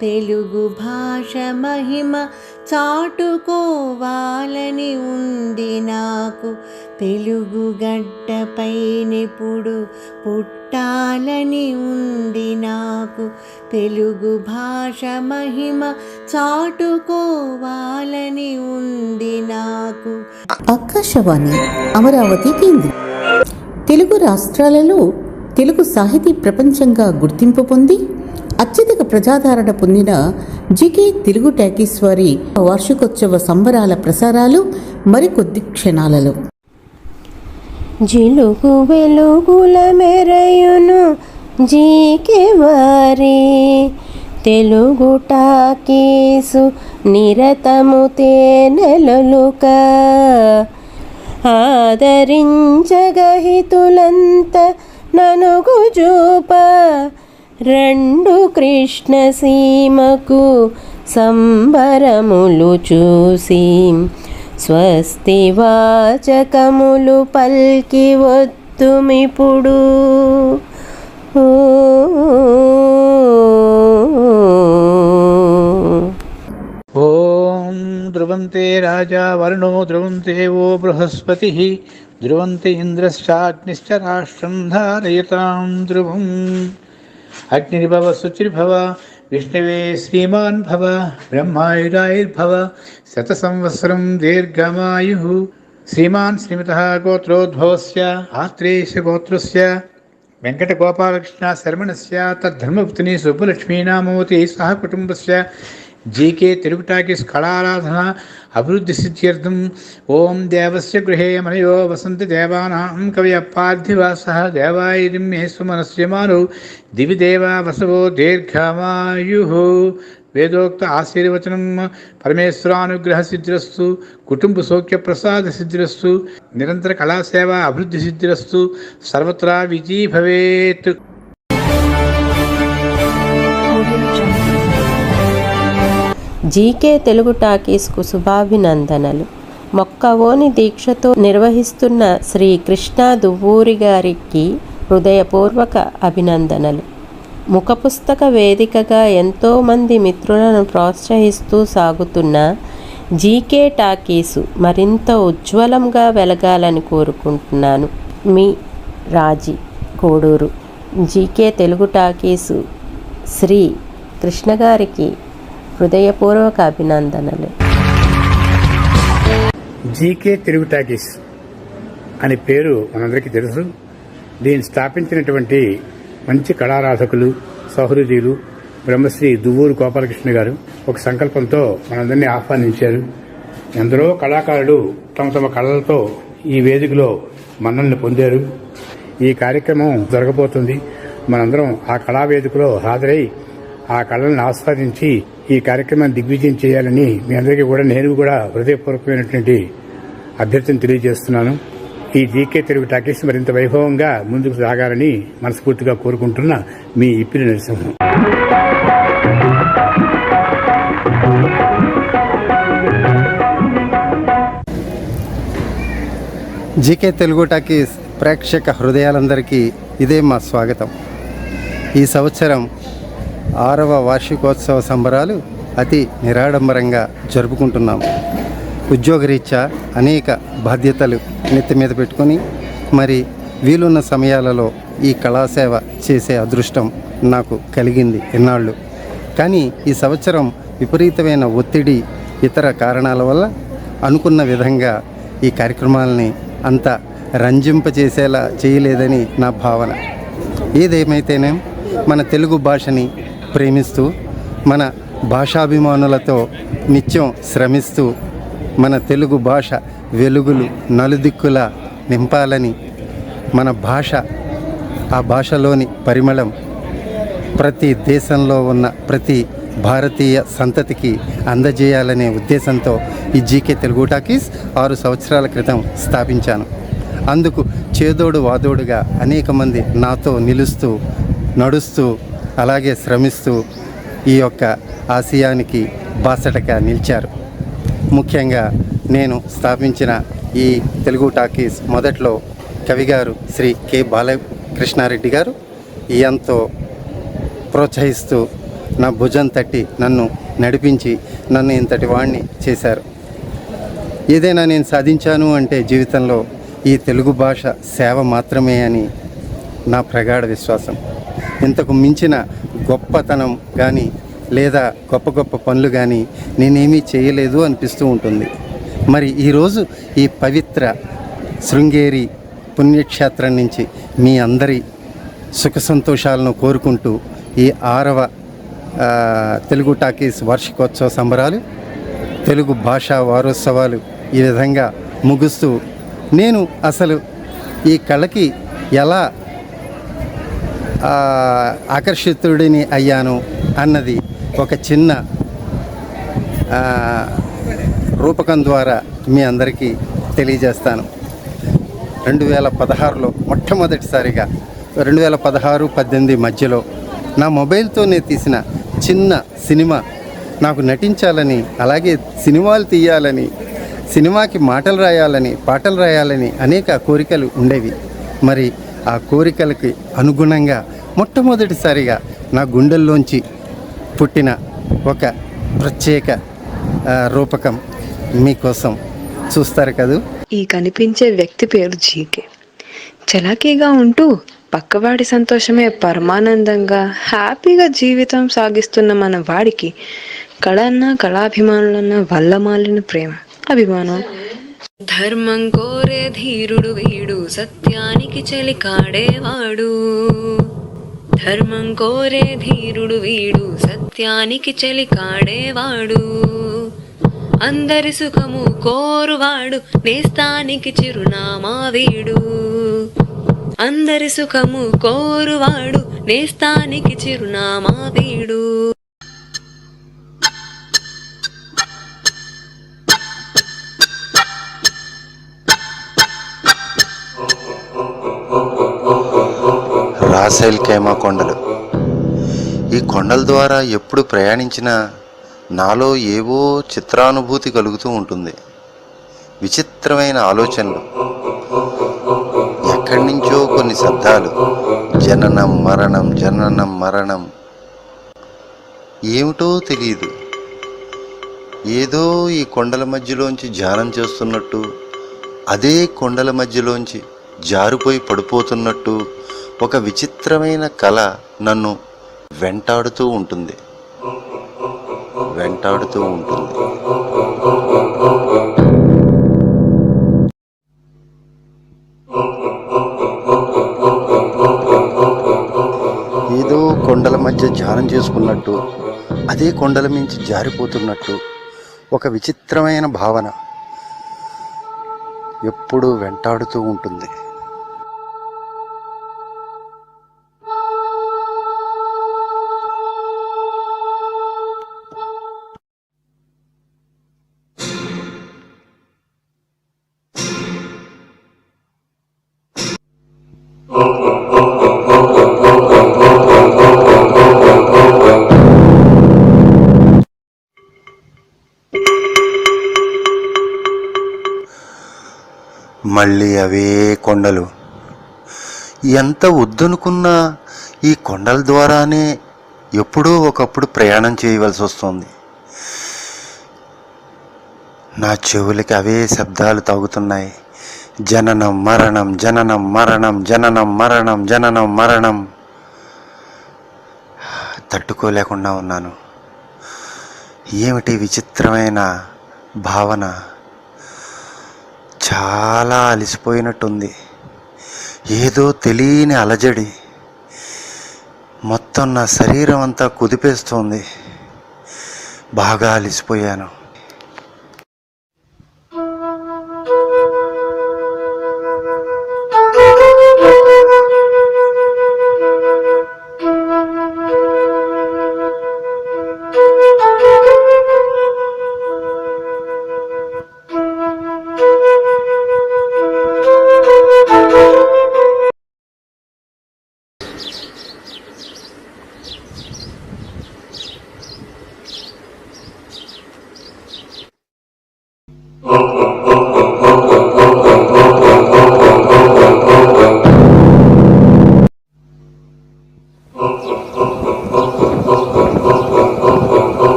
తెలుగు భాష మహిమ చాటుకోవాలని ఉంది నాకు. తెలుగు గడ్డపైనెప్పుడు పుట్టాలని ఉంది నాకు. తెలుగు భాష మహిమ చాటుకోవాలని ఉంది నాకు. ఆకాశవాణి అమరావతి కేంద్రం. తెలుగు రాష్ట్రాలలో తెలుగు సాహితీ ప్రపంచంగా గుర్తింపు పొంది అత్యధిక ప్రజాదరణ పొందిన జికే తెలుగు టాకీస్ వారి వార్షికోత్సవ సంబరాల ప్రసారాలు మరికొద్ది క్షణాలలో. జిలుగు వెలుగుల మెరయును జీకే వారి తెలుగు టాకీసు నిరతము తేనెలలుక ఆదరించగహితులంత ననుగు చూప రెండు కృష్ణ సీమకు సంబరములు చూసి. స్వస్తి వాచకములు పల్కి వత్తుమిప్పుడు ఓం ధ్రువంతే రాజా వరుణో ధ్రువం ఓ బృహస్పతి. ధ్రువంతి ఇంద్రశ్చాగ్నిశ్చ రాష్ట్రం ధారయతాం ధ్రువం. अग्निर्भव शुचिर्भव विष्णवे श्रीमान् भव ब्रह्मायुरायुर्भव, शतसंवत्सरं दीर्घमायुः। श्रीमान् श्रीमतः गोत्रोद्भवस्य, आत्रेयस्य वेङ्कटगोपालकृष्ण शर्मणस्य तद्धर्मपत्नी सुब्बलक्ष्मीनामवती सह कुटुम्बस्य జీకే తెలుగు టాకీస్ కళారాధన అభివృద్ధి సిద్ధ్యర్థం. ఓం దేవస్య గృహే మనయో వసంతి దేవానాం కవి అప్పార్థివాస దేవాయిరిం మే సుమనస్యమాను దివి దేవా వసవో దీర్ఘమాయు. వేదోక్త ఆశీర్వచనం పరమేశ్వరానుగ్రహ సిద్ధిరస్తు. కుటుంబ సౌఖ్య ప్రసాద సిద్ధిరస్తు. నిరంతర కళాసేవ అభివృద్ధి సిద్ధిరస్తు. సర్వత్రా విజీ భవేత్ జీకే తెలుగు టాకీస్కు శుభాభినందనలు. మొక్కవోని దీక్షతో నిర్వహిస్తున్న శ్రీ కృష్ణా దువ్వూరి గారికి హృదయపూర్వక అభినందనలు. ముఖపుస్తక వేదికగా ఎంతోమంది మిత్రులను ప్రోత్సహిస్తూ సాగుతున్న జీకే టాకీసు మరింత ఉజ్వలంగా వెలగాలని కోరుకుంటున్నాను. మీ రాజీ కోడూరు. జీకే తెలుగు టాకీసు శ్రీ కృష్ణ గారికి హృదయపూర్వక అభినందనలు. జీకే తెలుగు టాకీస్ అనే పేరు మనందరికీ తెలుసు. దీన్ని స్థాపించినటువంటి మంచి కళారాధకులు సహృదయులు బ్రహ్మశ్రీ దువ్వూరు గోపాలకృష్ణ గారు ఒక సంకల్పంతో మనందరినీ ఆహ్వానించారు. ఎందరో కళాకారులు తమ తమ కళలతో ఈ వేదికలో మన్నల్ని పొందారు. ఈ కార్యక్రమం జరగబోతుంది. మనందరం ఆ కళా వేదికలో హాజరై ఆ కళలను ఆస్వాదించి ఈ కార్యక్రమాన్ని దిగ్విజయం చేయాలని మీ అందరికీ కూడా నేను కూడా హృదయపూర్వకమైనటువంటి అభ్యర్థన తెలియజేస్తున్నాను. ఈ జీకే తెలుగు టాకీస్ మరింత వైభవంగా ముందుకు సాగాలని మనస్ఫూర్తిగా కోరుకుంటున్న మీ ఇప్పిరి నరసింహం. జీకే తెలుగు టాకీస్ ప్రేక్షక హృదయాలందరికీ ఇదే మా స్వాగతం. ఈ సంవత్సరం ఆరవ వార్షికోత్సవ సంబరాలు అతి నిరాడంబరంగా జరుపుకుంటున్నాం ఉద్యోగరీత్యా అనేక బాధ్యతలు నెత్తి మీద పెట్టుకొని మరి వీలున్న సమయాలలో ఈ కళాసేవ చేసే అదృష్టం నాకు కలిగింది ఎన్నాళ్ళు. కానీ ఈ సంవత్సరం విపరీతమైన ఒత్తిడి ఇతర కారణాల వల్ల అనుకున్న విధంగా ఈ కార్యక్రమాలని అంత రంజింపచేసేలా చేయలేదని నా భావన. ఏదేమైతేనేం మన తెలుగు భాషని ప్రేమిస్తూ మన భాషాభిమానులతో నిత్యం శ్రమిస్తూ మన తెలుగు భాష వెలుగులు నలుదిక్కులా నింపాలని మన భాష ఆ భాషలోని పరిమళం ప్రతి దేశంలో ఉన్న ప్రతి భారతీయ సంతతికి అందజేయాలనే ఉద్దేశంతో ఈ జీకే తెలుగు టాకీస్ ఆరు సంవత్సరాల క్రితం స్థాపించాను. అందుకు చేదోడు వాదోడుగా అనేక మంది నాతో నిలుస్తూ నడుస్తూ అలాగే శ్రమిస్తూ ఈ యొక్క ఆశయానికి బాసటగా నిలిచారు. ముఖ్యంగా నేను స్థాపించిన ఈ తెలుగు టాకీస్ మొదట్లో కవిగారు శ్రీ కె. బాలకృష్ణారెడ్డి గారు ఎంతో ప్రోత్సహిస్తూ నా భుజం తట్టి నన్ను నడిపించి నన్ను ఇంతటి వాణ్ణి చేశారు. ఏదైనా నేను సాధించాను అంటే జీవితంలో ఈ తెలుగు భాష సేవ మాత్రమే అని నా ప్రగాఢ విశ్వాసం. ఇంతకు మించిన గొప్పతనం కానీ లేదా గొప్ప గొప్ప పనులు కానీ నేనేమీ చేయలేదు అనిపిస్తూ ఉంటుంది. మరి ఈరోజు ఈ పవిత్ర శృంగేరి పుణ్యక్షేత్రం నుంచి మీ అందరి సుఖ సంతోషాలను కోరుకుంటూ ఈ ఆరవ తెలుగు టాకీస్ వార్షికోత్సవ సంబరాలు తెలుగు భాషా వారోత్సవాలు ఈ విధంగా ముగుస్తూ నేను అసలు ఈ కళకి ఎలా ఆకర్షితుడిని అయ్యాను అన్నది ఒక చిన్న రూపకం ద్వారా మీ అందరికీ తెలియజేస్తాను. రెండు వేల పదహారులో మొట్టమొదటిసారిగా రెండు వేల పదహారు పద్దెనిమిది మధ్యలో నా మొబైల్తోనే తీసిన చిన్న సినిమా నాకు నటించాలని అలాగే సినిమాలు తీయాలని సినిమాకి మాటలు రాయాలని పాటలు రాయాలని అనేక కోరికలు ఉండేవి. మరి ఆ కోరికలకి అనుగుణంగా మొట్టమొదటిసారిగా నా గుండెల్లోంచి పుట్టిన ఒక ప్రత్యేక రూపకం మీకోసం చూస్తారు కదూ. ఈ కనిపించే వ్యక్తి పేరు జీకే. చలాకీగా ఉంటూ పక్కవాడి సంతోషమే పరమానందంగా హ్యాపీగా జీవితం సాగిస్తున్న మన వాడికి కళన్న కళాభిమానులన్న వల్లమాలిన ప్రేమ అభిమానం. ధర్మం కోరే ధీరుడు వీడు సత్యానికి చెలి కాడేవాడు ధర్మం కోరే ధీరుడు వీడు సత్యానికి చెలి కాడేవాడు అందరి సుఖము కోరువాడు నేస్తానికి చిరునామా వీడు. అందరి సుఖము కోరువాడు నేస్తానికి చిరునామా వీడు. రాసైల్ కేమా కొండలు. ఈ కొండల ద్వారా ఎప్పుడు ప్రయాణించినా నాలో ఏవో చిత్రానుభూతి కలుగుతూ ఉంటుంది. విచిత్రమైన ఆలోచనలు. ఎక్కడి నుంచో కొన్ని శబ్దాలు. జననం మరణం జననం మరణం. ఏమిటో తెలియదు ఏదో ఈ కొండల మధ్యలోంచి ధ్యానం చేస్తున్నట్టు అదే కొండల మధ్యలోంచి జారిపోయి పడిపోతున్నట్టు ఒక విచిత్రమైన కళ నన్ను వెంటాడుతూ ఉంటుంది. వెంటాడుతూ ఉంటుంది. ఏదో కొండల మధ్య ధ్యానం చేసుకున్నట్టు అదే కొండల మించి జారిపోతున్నట్టు ఒక విచిత్రమైన భావన ఎప్పుడూ వెంటాడుతూ ఉంటుంది. మళ్ళీ అవే కొండలు. ఎంత వద్దనుకున్నా ఈ కొండల ద్వారానే ఎప్పుడో ఒకప్పుడు ప్రయాణం చేయవలసి వస్తుంది. నా చెవులకి అవే శబ్దాలు తాగుతున్నాయి. జననం మరణం జననం మరణం జననం మరణం జననం మరణం. తట్టుకోలేకుండా ఉన్నాను. ఏమిటి విచిత్రమైన భావన? చాలా అలసిపోయినట్టుంది. ఏదో తెలియని అలజడి. మొత్తం నా శరీరం అంతా కుదిపేస్తోంది. బాగా అలసిపోయాను.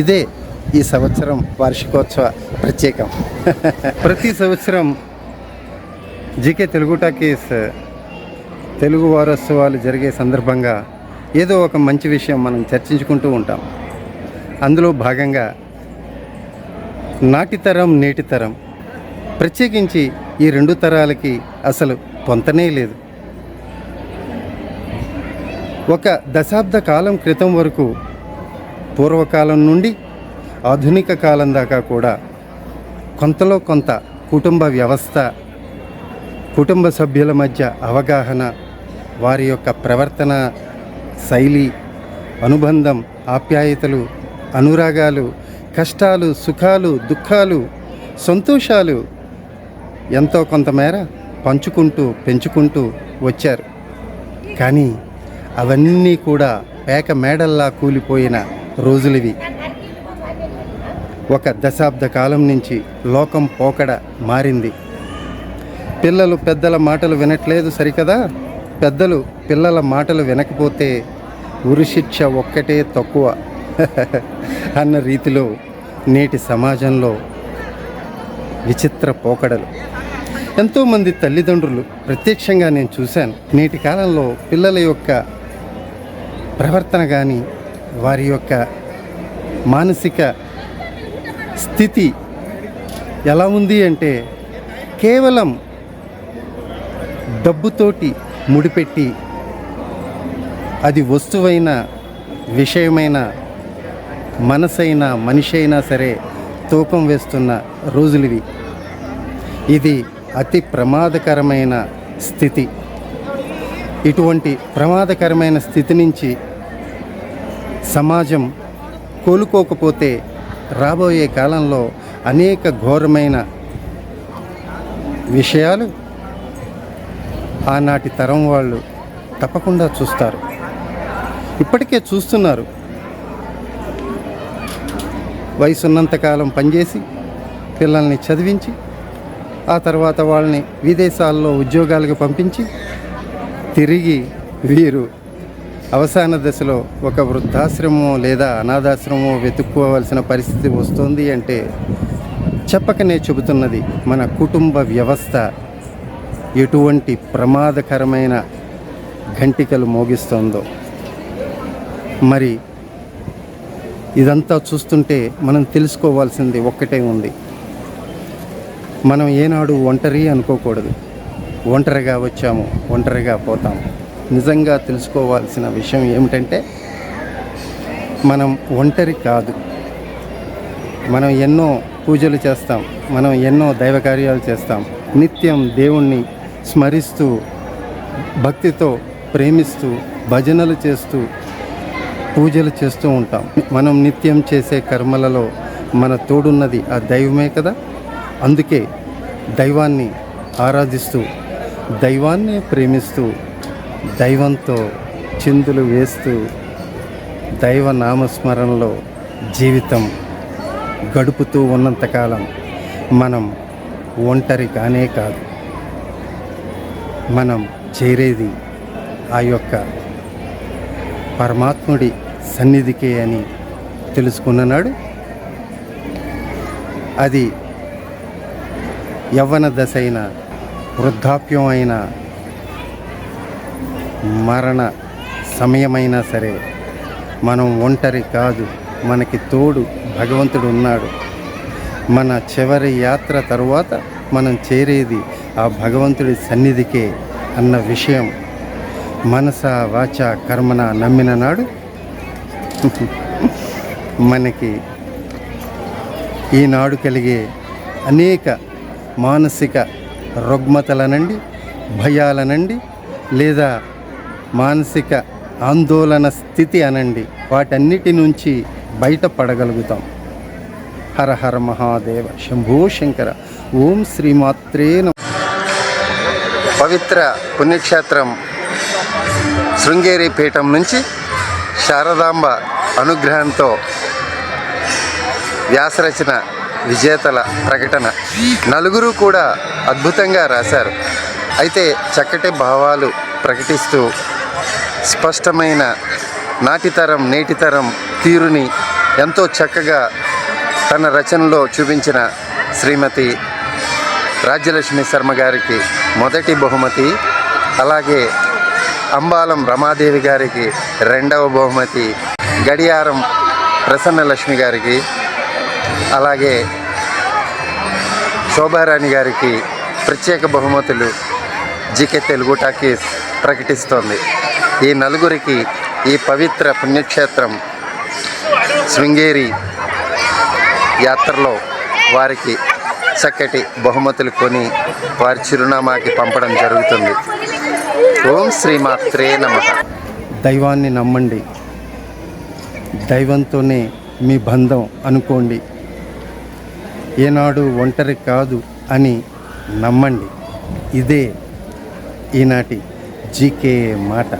ఇదే ఈ సంవత్సరం వార్షికోత్సవ ప్రత్యేకం. ప్రతి సంవత్సరం జీకే తెలుగు టాకీస్ తెలుగు వారోత్సవాలు జరిగే సందర్భంగా ఏదో ఒక మంచి విషయం మనం చర్చించుకుంటూ ఉంటాం. అందులో భాగంగా నాటి తరం నేటి తరం ప్రత్యేకించి ఈ రెండు తరాలకి అసలు పొంతనే లేదు. ఒక దశాబ్ద కాలం క్రితం వరకు పూర్వకాలం నుండి ఆధునిక కాలం దాకా కూడా కొంతలో కొంత కుటుంబ వ్యవస్థ కుటుంబ సభ్యుల మధ్య అవగాహన వారి యొక్క ప్రవర్తన శైలి అనుబంధం ఆప్యాయతలు అనురాగాలు కష్టాలు సుఖాలు దుఃఖాలు సంతోషాలు ఎంతో కొంతమేర పంచుకుంటూ పెంచుకుంటూ వచ్చారు. కానీ అవన్నీ కూడా పేక మేడల్లా కూలిపోయిన రోజులివి ఒక దశాబ్ద కాలం నుంచి లోకం పోకడ మారింది. పిల్లలు పెద్దల మాటలు వినట్లేదు సరికదా? పెద్దలు పిల్లల మాటలు వినకపోతే ఉరిశిక్ష ఒక్కటే తక్కువ. అన్న రీతిలో నేటి సమాజంలో విచిత్ర పోకడలు. ఎంతోమంది తల్లిదండ్రులు ప్రత్యక్షంగా నేను చూశాను. నేటి కాలంలో పిల్లల యొక్క ప్రవర్తన కానీ వారి యొక్క మానసిక స్థితి ఎలా ఉంది అంటే కేవలం డబ్బుతోటి ముడిపెట్టి అది వస్తువైన విషయమైన మనసైనా మనిషి అయినా సరే తూకం వేస్తున్న రోజులివి ఇది అతి ప్రమాదకరమైన స్థితి. ఇటువంటి ప్రమాదకరమైన స్థితి నుంచి సమాజం కోలుకోకపోతే రాబోయే కాలంలో అనేక ఘోరమైన విషయాలు ఆనాటి తరం వాళ్ళు తప్పకుండా చూస్తారు. ఇప్పటికే చూస్తున్నారు. వయసున్నంతకాలం పనిచేసి పిల్లల్ని చదివించి ఆ తర్వాత వాళ్ళని విదేశాల్లో ఉద్యోగాలకు పంపించి తిరిగి వీరు అవసాన దశలో ఒక వృద్ధాశ్రమం లేదా అనాథాశ్రమం వెతుక్కోవాల్సిన పరిస్థితి వస్తుంది అంటే చెప్పకనే చెబుతున్నది మన కుటుంబ వ్యవస్థ ఎటువంటి ప్రమాదకరమైన ఘంటికలు మోగిస్తోందో. మరి ఇదంతా చూస్తుంటే మనం తెలుసుకోవాల్సింది ఒక్కటే ఉంది. మనం ఏనాడు ఒంటరి అనుకోకూడదు. ఒంటరిగా వచ్చాము ఒంటరిగా పోతాము. నిజంగా తెలుసుకోవాల్సిన విషయం ఏమిటంటే మనం ఒంటరి కాదు. మనం ఎన్నో పూజలు చేస్తాం మనం ఎన్నో దైవ కార్యాలు చేస్తాం. నిత్యం దేవుణ్ణి స్మరిస్తూ భక్తితో ప్రేమిస్తూ భజనలు చేస్తూ పూజలు చేస్తూ ఉంటాం. మనం నిత్యం చేసే కర్మలలో మన తోడున్నది ఆ దైవమే కదా? అందుకే దైవాన్ని ఆరాధిస్తూ దైవాన్నే ప్రేమిస్తూ దైవంతో చిందులు వేస్తూ దైవ నామస్మరణలో జీవితం గడుపుతూ ఉన్నంతకాలం మనం ఒంటరి కానే కాదు. మనం చేరేది ఆ యొక్క పరమాత్ముడి సన్నిధికే అని తెలుసుకున్ననాడు అది యవ్వన దశ అయిన వృద్ధాప్యం అయిన మరణ సమయమైనా సరే మనం ఒంటరి కాదు. మనకి తోడు భగవంతుడు ఉన్నాడు. మన చివరి యాత్ర తరువాత మనం చేరేది ఆ భగవంతుడి సన్నిధికే అన్న విషయం. మనస వాచ కర్మన నమ్మిన నాడు మనకి ఈనాడు కలిగే అనేక మానసిక రుగ్మతల భయాలనండి లేదా మానసిక ఆందోళన స్థితి అనండి. వాటన్నిటి నుంచి బయటపడగలుగుతాం. హర హర మహాదేవ శంభో శంకర. ఓం శ్రీమాత్రే పవిత్ర పుణ్యక్షేత్రం శృంగేరి పీఠం నుంచి శారదాంబ అనుగ్రహంతో వ్యాసరచన విజేతల ప్రకటన నలుగురు కూడా అద్భుతంగా రాశారు. అయితే చక్కటి భావాలు ప్రకటిస్తూ స్పష్టమైన నాటితరం నేటితరం తీరుని ఎంతో చక్కగా తన రచనలో చూపించిన శ్రీమతి రాజ్యలక్ష్మి శర్మ గారికి మొదటి బహుమతి అలాగే అంబాలం రమాదేవి గారికి రెండవ బహుమతి గడియారం ప్రసన్నలక్ష్మి గారికి అలాగే శోభారాణి గారికి ప్రత్యేక బహుమతులు జీకే తెలుగు టాకీస్ ప్రకటిస్తోంది. ఈ నలుగురికి ఈ పవిత్ర పుణ్యక్షేత్రం శృంగేరి యాత్రలో వారికి చక్కటి బహుమతులు కొని వారి చిరునామాకి పంపడం జరుగుతుంది. ఓం శ్రీమాత్రే నమ. దైవాన్ని నమ్మండి. దైవంతోనే మీ బంధం అనుకోండి. ఏనాడు ఒంటరి కాదు అని నమ్మండి. ఇదే ఈనాటి జీకే మాట.